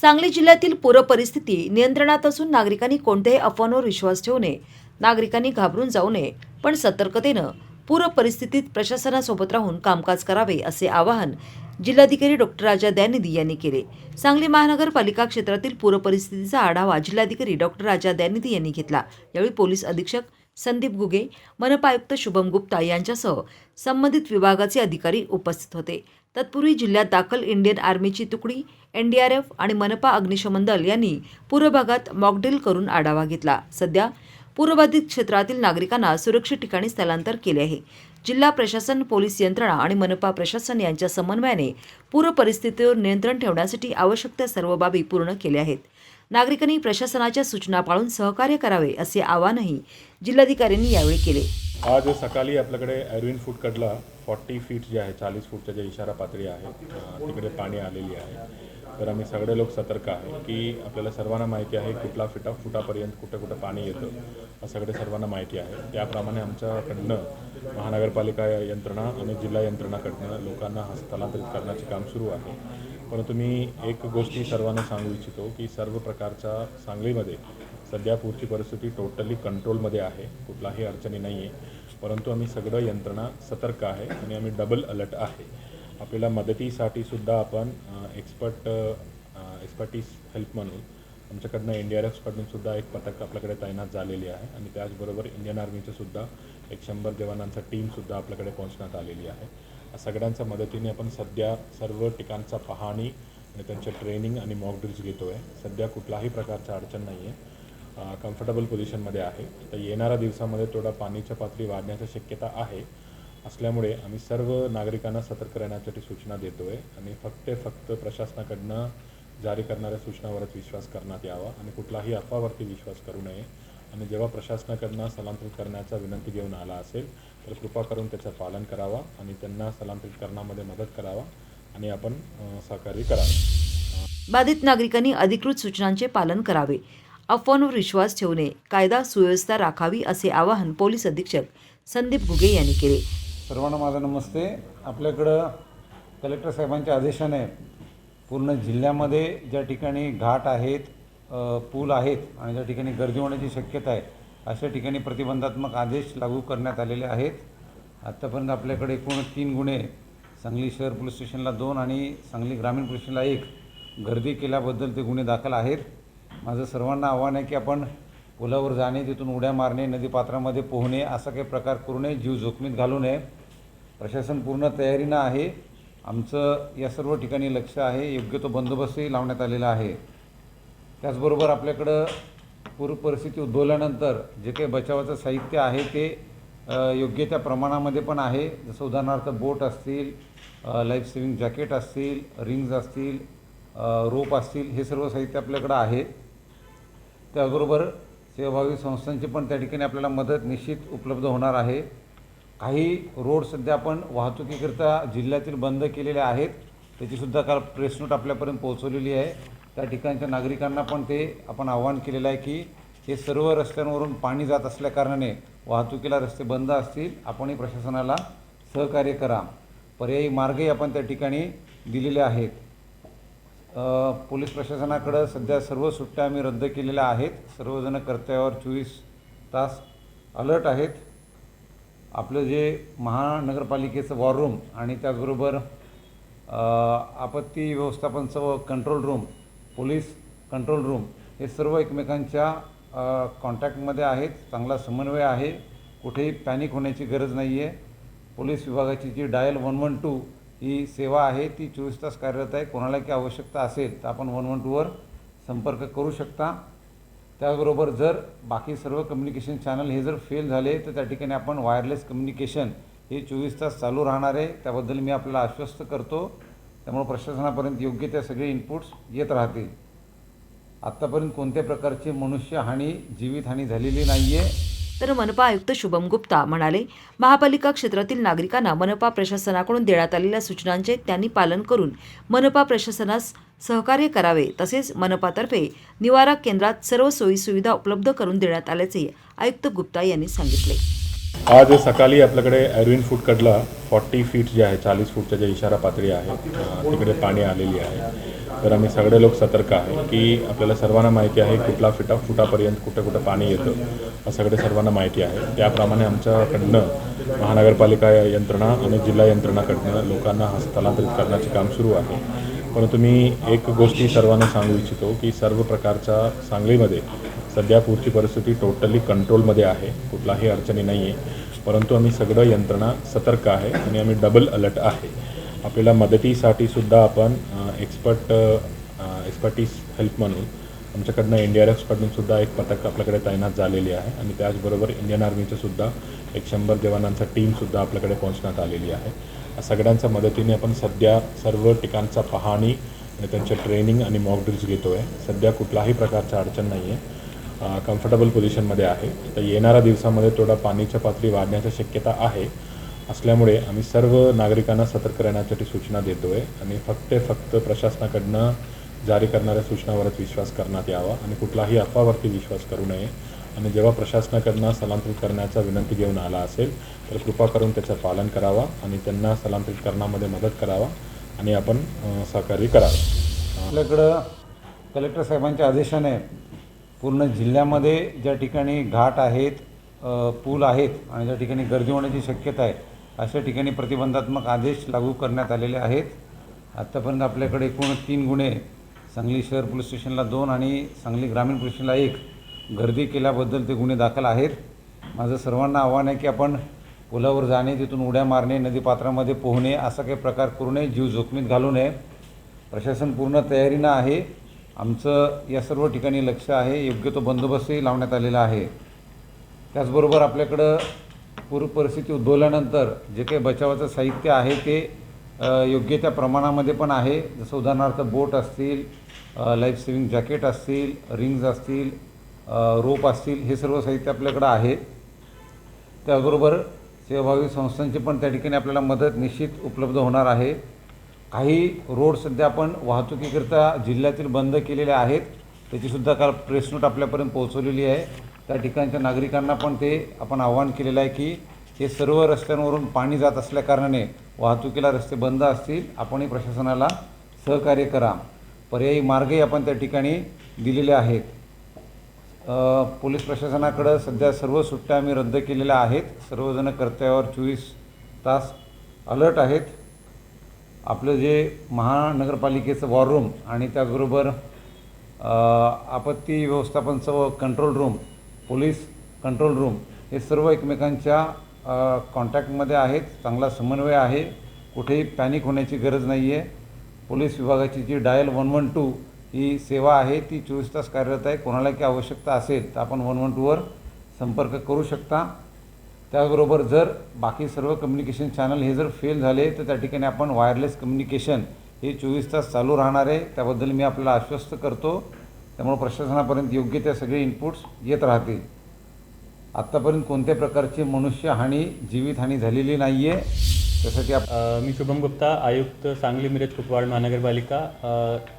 सांगली जिल्ह्यातील पूरपरिस्थिती नियंत्रणात असून नागरिकांनी कोणत्याही अफवांवर विश्वास ठेवू नये. नागरिकांनी घाबरून जाऊ नये पण सतर्कतेनं पूर परिस्थितीत प्रशासनासोबत राहून कामकाज करावे असे आवाहन जिल्हाधिकारी डॉक्टर राजा दयानिधी यांनी केले. सांगली महानगरपालिका क्षेत्रातील पूरपरिस्थितीचा आढावा जिल्हाधिकारी डॉक्टर राजा दयानिधी यांनी घेतला. यावेळी पोलीस अधीक्षक संदीप गुगे मनपा आयुक्त शुभम गुप्ता यांच्यासह संबंधित विभागाचे अधिकारी उपस्थित होते. तत्पूर्वी जिल्ह्यात दाखल इंडियन आर्मीची तुकडी एनडीआरएफ आणि मनपा अग्निशमन दल यांनी पूरभागात मॉकड्रिल करून आढावा घेतला. सध्या पूरबाधित क्षेत्रातील नागरिकांना सुरक्षित ठिकाणी स्थलांतर केले आहे. जिल्हा प्रशासन पोलीस यंत्रणा आणि मनपा प्रशासन यांच्या समन्वयाने पूर परिस्थितीवर नियंत्रण ठेवण्यासाठी आवश्यक त्या सर्व बाबी पूर्ण केल्या आहेत. नागरिकांनी प्रशासनाच्या सूचना पाळून सहकार्य करावे असे आवाहनही जिल्हाधिकाऱ्यांनी यावेळी केले. आज सकाळी आपल्याकडे ॲरविन फूटकडला फॉर्टी फीट जे आहे चाळीस फूटच्या जे इशारा पातळी आहे तिकडे पाणी आलेली आहे. तर आम्ही सगळे लोक सतर्क आहे की आपल्याला सर्वांना माहिती आहे कुठला फिटा फुटापर्यंत कुठं कुठं पाणी येतं सगळे सर्वांना माहिती आहे. त्याप्रमाणे आमच्याकडनं महानगरपालिका यंत्रणा आणि जिल्हा यंत्रणाकडनं लोकांना हस्तांतरित करण्याचे काम सुरू आहे. परंतु मी एक गोष्टी सर्वांना सांगू इच्छितो की सर्व प्रकारच्या सांगलीमध्ये सध्या पुढची परिस्थिती टोटली कंट्रोलमध्ये आहे. कुठलाही अडचणी नाही आहे परंतु आम्ही सगळं यंत्रणा सतर्क आहे आणि आम्ही डबल अलर्ट आहे. आपल्याला मदतीसाठी सुद्धा आपण एक्सपर्ट एक्सपर्टीज हेल्प म्हणून आमच्याकडनं एन डी आर एफकडून सुद्धा एक पथक आपल्याकडे तैनात झालेली आहे. आणि त्याचबरोबर इंडियन आर्मीचं सुद्धा एक शंभर जवानांचा टीमसुद्धा आपल्याकडे पोहोचण्यात आलेली आहे. सगळ्यांच्या मदतीने आपण सध्या सर्व ठिकाणचा पाहणी आणि त्यांचे ट्रेनिंग आणि मॉक ड्रिल्स घेतो आहे सध्या कुठलाही प्रकारचा अडचण नाही आहे कम्फर्टेबल पोझिशनमध्ये आहे. तर येणाऱ्या दिवसामध्ये थोडा पाणीच्या पातळी वाढण्याची शक्यता आहे. असल्यामुळे आम्ही सर्व नागरिकांना सतर्क राहण्यासाठी सूचना देतो आहे आणि फक्त फक्त प्रशासनाकडनं जारी करणाऱ्या सूचनावरच विश्वास करण्यात यावा आणि कुठलाही अफवावरती विश्वास करू नये. आणि जेव्हा प्रशासनाकडनं स्थलांतरित करण्याचा विनंती घेऊन आला असेल तर कृपा करून त्याचं पालन करावा आणि त्यांना स्थलांतरित करण्यामध्ये मदत करावा आणि आपण सहकार्य करावे. बाधित नागरिकांनी अधिकृत सूचनांचे पालन करावे. अफवांवर विश्वास ठेवणे कायदा सुव्यवस्था राखावी असे आवाहन पोलीस अधीक्षक संदीप घुगे यांनी केले. सर्वांना माझा नमस्ते. आपल्याकडं कलेक्टर साहेबांच्या आदेशाने पूर्ण जिल्ह्यामध्ये ज्या ठिकाणी घाट आहेत पूल आहेत आणि ज्या ठिकाणी गर्दी होण्याची शक्यता आहे अशा ठिकाणी प्रतिबंधात्मक आदेश लागू करण्यात आलेले आहेत. आत्तापर्यंत आपल्याकडे एकूण तीन गुन्हे सांगली शहर पोलीस स्टेशनला दोन आणि सांगली ग्रामीण पोलीस स्टेशनला एक. गर्दी केल्याबद्दल ते गुन्हे दाखल आहेत. माझं सर्वांना आव्हान आहे की आपण पुलावर जाणे तिथून उड्या मारणे नदीपात्रामध्ये पोहणे असा काही प्रकार करू नये जीव जोखमीत घालू नये. प्रशासन पूर्ण तयारीनं आहे. आमचं या सर्व ठिकाणी लक्ष आहे. योग्य तो बंदोबस्तही लावण्यात आलेला आहे. त्याचबरोबर आपल्याकडं पूर परिस्थिती उद्भवल्यानंतर जे काही बचावाचं साहित्य आहे ते योग्य त्या प्रमाणामध्ये पण आहे. जसं उदाहरणार्थ बोट असतील लाईफ सेविंग जॅकेट असतील रिंग्ज असतील रोप असतील हे सर्व साहित्य आपल्याकडं आहे. त्याचबरोबर सेवाभावी संस्थांची पण त्या ठिकाणी आपल्याला मदत निश्चित उपलब्ध होणार आहे. काही रोड सध्या आपण वाहतुकीकरिता जिल्ह्यातील बंद केलेले आहेत. त्याचीसुद्धा काल प्रेस नोट आपल्यापर्यंत पोहोचवलेली आहे. त्या ठिकाणच्या नागरिकांना पण ते आपण आवाहन केलेलं आहे की हे सर्व रस्त्यांवरून पाणी जात असल्याकारणाने वाहतुकीला रस्ते बंद असतील. आपणही प्रशासनाला सहकार्य करा. पर्यायी मार्गही आपण त्या ठिकाणी दिलेले आहेत. पोलीस प्रशासनाकडं सध्या सर्व सुट्ट्या आम्ही रद्द केलेल्या आहेत. सर्वजण कर्तव्यावर चोवीस तास अलर्ट आहेत. आपलं जे महानगरपालिकेचं वॉर रूम आणि त्याचबरोबर आपत्ती व्यवस्थापनचं व control room police control room हे सर्व एकमेकांच्या कॉन्टॅक्टमध्ये आहेत. चांगला समन्वय आहे. कुठेही पॅनिक होण्याची गरज नाही आहे पोलीस विभागाची जी डायल वन वन टू ही सेवा आहे ती चोवीस तास कार्यरत आहे. कोणाला की आवश्यकता असेल तर आपण वन वन टूवर संपर्क करू शकता. त्याचबरोबर जर बाकी सर्व कम्युनिकेशन चॅनल हे जर फेल झाले तर त्या ठिकाणी आपण वायरलेस कम्युनिकेशन हे चोवीस तास चालू राहणार आहे. त्याबद्दल मी आपल्याला आश्वस्त करतो. त्यामुळे प्रशासनापर्यंत योग्य त्या सगळे इनपुट्स येत राहतील. आत्तापर्यंत कोणत्या प्रकारची मनुष्यहानी जीवितहानी झालेली नाही आहे तर मनपा आयुक्त शुभम गुप्ता म्हणाले महापालिका क्षेत्रातील नागरिकांना मनपा प्रशासनाकडून देण्यात आलेल्या सूचनांचे त्यांनी पालन करून मनपा प्रशासनास सहकार्य करावे तसेच मनपातर्फे निवारा केंद्रात सर्व सोयीसुविधा उपलब्ध करून देण्यात आल्याचे आयुक्त गुप्ता यांनी सांगितले. आज सकाळी आपल्याकडे ॲरविन फूड कडला फॉर्टी फीट जे आहे चाळीस फूटच्या ज्या इशारा पातळी आहे तिकडे पाणी आलेली आहे. तर आम्ही सगळे लोक सतर्क आहे की आपल्याला सर्वांना माहिती आहे कुठला फिटा फुटापर्यंत कुठं कुठं पाणी येतं. सगळे सर्वांना माहिती आहे. त्याप्रमाणे आमच्याकडनं महानगरपालिका यंत्रणा आणि जिल्हा यंत्रणाकडनं लोकांना हस्तांतरित करण्याचे काम सुरू आहे. परंतु मी एक गोष्टी सर्वांना सांगू इच्छितो की सर्व प्रकारच्या सांगलीमध्ये सध्या पुढची परिस्थिती टोटली कंट्रोलमध्ये आहे. कुठलाही अडचणी नाही आहे परंतु आम्ही सगळं यंत्रणा सतर्क आहे आणि आम्ही डबल अलर्ट आहे. आपल्याला मदतीसाठी सुद्धा आपण एक्सपर्ट एक्सपर्टीज हेल्प म्हणून आमच्याकडनं एन डी आर एफकडून सुद्धा एक पथक आपल्याकडे तैनात झालेली आहे आणि त्याचबरोबर इंडियन आर्मीचं सुद्धा एक शंभर जवानांचा टीमसुद्धा आपल्याकडे पोहोचण्यात आलेली आहे. सगळ्यांच्या मदतीने आपण सध्या सर्व ठिकाणचा पाहणी आणि त्यांचे ट्रेनिंग आणि मॉक ड्रिल्स घेतो आहे सध्या कुठलाही प्रकारचा अडचण नाही आहे कम्फर्टेबल पोझिशनमध्ये आहे. तर येणाऱ्या दिवसामध्ये थोडा पाणीच्या पातळी वाढण्याची शक्यता आहे. असल्यामुळे आम्ही सर्व नागरिकांना सतर्क राहण्यासाठी सूचना देतो आहे आणि फक्त फक्त प्रशासनाकडनं जारी करणाऱ्या सूचनावरच विश्वास करण्यात यावा आणि कुठलाही अफवावरती विश्वास करू नये. आणि जेव्हा प्रशासनाकडनं स्थलांतरित करण्याचा विनंती घेऊन आला असेल तर कृपा करून त्याचं पालन करावा आणि त्यांना स्थलांतरित करण्यामध्ये मदत करावा आणि आपण सहकार्य करावं. आपल्याकडं कलेक्टर साहेबांच्या आदेशाने पूर्ण जिल्ह्यामध्ये ज्या ठिकाणी घाट आहेत पूल आहेत आणि ज्या ठिकाणी गर्दी होण्याची शक्यता आहे अशा ठिकाणी प्रतिबंधात्मक आदेश लागू करण्यात आलेले आहेत. आत्तापर्यंत आपल्याकडे एकूण तीन गुन्हे सांगली शहर पोलीस स्टेशनला दोन आणि सांगली ग्रामीण पोलीस स्टेशनला एक. गर्दी केल्याबद्दल ते गुन्हे दाखल आहेत. माझं सर्वांना आव्हान आहे की आपण पुलावर जाणे तिथून उड्या मारणे नदीपात्रामध्ये पोहणे असा काही प्रकार करू नये जीव जोखमीत घालू नये. प्रशासन पूर्ण तयारीनं आहे. आमचं या सर्व ठिकाणी लक्ष आहे. योग्य तो बंदोबस्तही लावण्यात आलेला आहे. त्याचबरोबर आपल्याकडं पूर परिस्थिती उद्भवल्यानंतर जे काही बचावाचं साहित्य आहे ते योग्य त्या प्रमाणामध्ये पण आहे. जसं उदाहरणार्थ बोट असतील लाईफ सेविंग जॅकेट असतील रिंग्ज असतील रोप असतील हे सर्व साहित्य आपल्याकडं आहे. त्याचबरोबर सेवाभावी संस्थांची पण त्या ठिकाणी आपल्याला मदत निश्चित उपलब्ध होणार आहे. काही रोड सध्या आपण वाहतुकीकरिता जिल्ह्यातील बंद केलेले आहेत. त्याचीसुद्धा काल प्रेस नोट आपल्यापर्यंत पोहोचवलेली आहे. त्या ठिकाणच्या नागरिकांना पण ते आपण आवाहन केलेलं आहे की हे सर्व रस्त्यांवरून पाणी जात असल्याकारणाने वाहतुकीला रस्ते बंद असतील. आपणही प्रशासनाला सहकार्य करा. पर्यायी मार्गही आपण त्या ठिकाणी दिलेले आहेत. पोलीस प्रशासनाकडं सध्या सर्व सुट्ट्या आम्ही रद्द केलेल्या आहेत. सर्वजण कर्त्यावर चोवीस तास अलर्ट आहेत. आपलं जे महानगरपालिकेचं वॉर रूम आणि त्याचबरोबर आपत्ती व्यवस्थापनचं व control room police control room हे सर्व एकमेकांच्या कॉन्टॅक्टमध्ये आहेत. चांगला समन्वय आहे. कुठेही पॅनिक होण्याची गरज नाही आहे पोलीस विभागाची जी डायल वन वन टू ही सेवा आहे ती चोवीस तास कार्यरत आहे. कोणाला की आवश्यकता असेल तर आपण वन वन टूवर संपर्क करू शकता. त्याचबरोबर जर बाकी सर्व कम्युनिकेशन चॅनल हे जर फेल झाले तर त्या ठिकाणी आपण वायरलेस कम्युनिकेशन हे चोवीस तास चालू राहणार आहे. त्याबद्दल मी आपल्याला आश्वस्त करतो. त्यामुळे प्रशासनापर्यंत योग्य त्या सगळे इनपुट्स येत राहतील. आत्तापर्यंत कोणत्या प्रकारची मनुष्यहानी जीवितहानी झालेली नाही आहे त्यासाठी आप मी शुभम गुप्ता आयुक्त सांगली मिरज कुपवाड महानगरपालिका.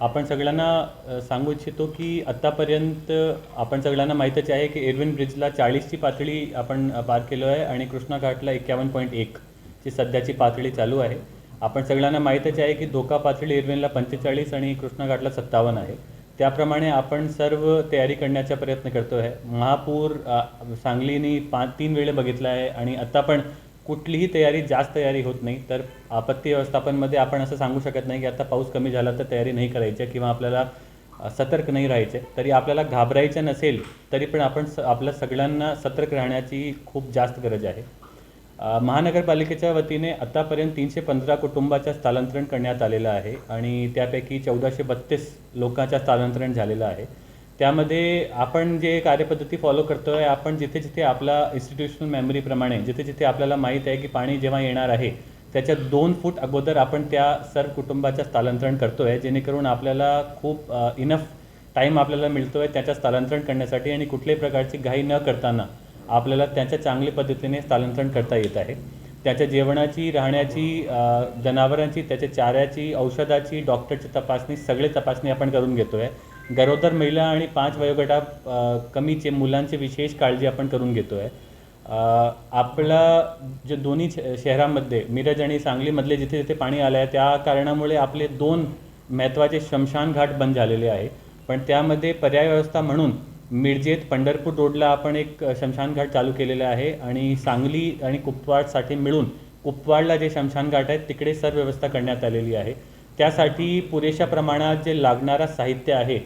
आपण सगळ्यांना सांगू इच्छितो की आत्तापर्यंत आपण सगळ्यांना माहीतच आहे की एरविन ब्रिजला चाळीसची पातळी आपण पार केलो आहे आणि कृष्णा घाटला एक्क्यावन्न पॉईंट एक ची सध्याची पातळी चालू आहे. आपण सगळ्यांना माहीतच आहे की धोका पातळी एरविनला पंचेचाळीस आणि कृष्णा घाटला सत्तावन्न आहे. त्याप्रमाणे आपण सर्व तयारी करण्याचा प्रयत्न करतो आहे महापूर सांगलीनी पाच तीन वेळे बघितला आहे आणि आत्ता पण कुठलीही तयारी जास्त तयारी होत नाही. तर आपत्ती व्यवस्थापनमध्ये आपण असं सांगू शकत नाही की आता पाऊस कमी झाला तर तयारी नाही करायची आहे किंवा आपल्याला सतर्क नाही राहायचे. तरी आपल्याला घाबरायचं नसेल तरी पण आपण स आपल्या सगळ्यांना सतर्क राहण्याची खूप जास्त गरज आहे. महानगरपालिकेच्या वतीने आतापर्यंत तीनशे पंधरा कुटुंबाचं स्थलांतरण करण्यात आलेलं आहे आणि त्यापैकी चौदाशे बत्तीस लोकांचं स्थलांतरण झालेलं आहे. त्यामध्ये आपण जे कार्यपद्धती फॉलो करतो आहे आपण जिथे जिथे आपला इन्स्टिट्यूशनल मेमरीप्रमाणे जिथे जिथे आपल्याला माहीत आहे की पाणी जेव्हा येणार आहे त्याच्या दोन फूट अगोदर आपण त्या सर्व कुटुंबाचं स्थलांतरण करतो आहे जेणेकरून आपल्याला खूप इनफ टाईम आपल्याला मिळतो आहे त्याचं स्थलांतरण करण्यासाठी आणि कुठल्याही प्रकारची घाई न करताना आपल्याला त्याच्या चांगल्या पद्धतीने स्थलांतरण करता येत आहे. त्याच्या जेवणाची राहण्याची जनावरांची त्याच्या चाऱ्याची औषधाची डॉक्टरची तपासणी सगळे तपासणी आपण करून घेतो आहे गरोदर महिला आणि पाच वयोगटा कमीचे मुलांचे विशेष काळजी आपण करून घेतो आहे आपला जे दोन्ही श- मिरज आणि सांगलीमधले जिथे जिथे पाणी आलं आहे त्या कारणामुळे आपले दोन महत्त्वाचे शमशान घाट बंद झालेले आहे. पण त्यामध्ये पर्याय व्यवस्था म्हणून मिरजेत पंढरपूर रोडला आपण एक शमशान घाट चालू केलेला आहे आणि सांगली आणि कुपवाडसाठी मिळून कुपवाडला जे शमशान घाट आहेत तिकडे सर्व व्यवस्था करण्यात आलेली आहे. त्यासाठी पुरेशा प्रमाणात जे लागणारं साहित्य आहे